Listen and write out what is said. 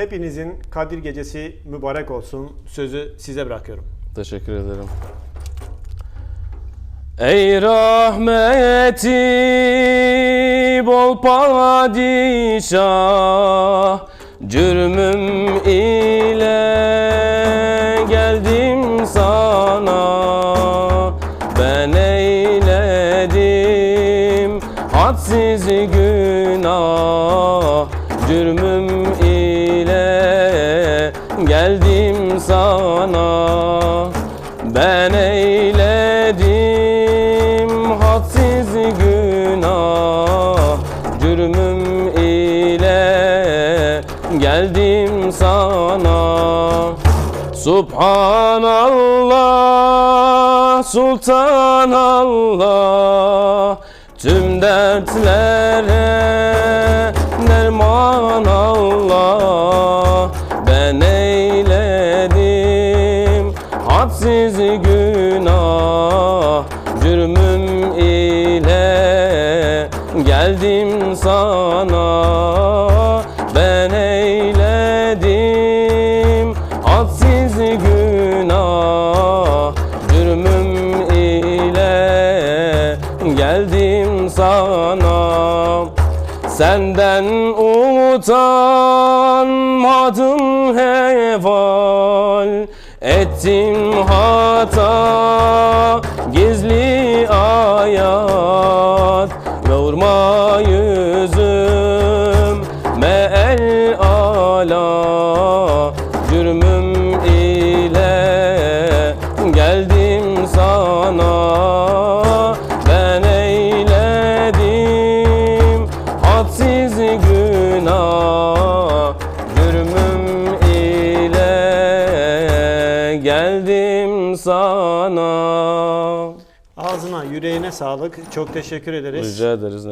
Hepinizin Kadir Gecesi mübarek olsun. Sözü size bırakıyorum. Teşekkür ederim. Ey rahmeti bol padişah Cürmüm ile geldim sana Ben eyledim hadsiz günah Cürmüm sana Ben eyledim hadsiz günah Cürmüm ile geldim sana Subhanallah, Sultanallah Tüm dertlere hadsiz günah Cürmüm ile geldim sana. Ben eyledim hadsiz günah Cürmüm ile geldim sana. Senden utanmadım Ettim hata gizli ayat Vurma yüzüm el ala Cürmüm ile geldim sana. Ben eyledim hadsiz günah geldim sana Ağzına, yüreğine sağlık. Çok teşekkür ederiz. Rica ederiz.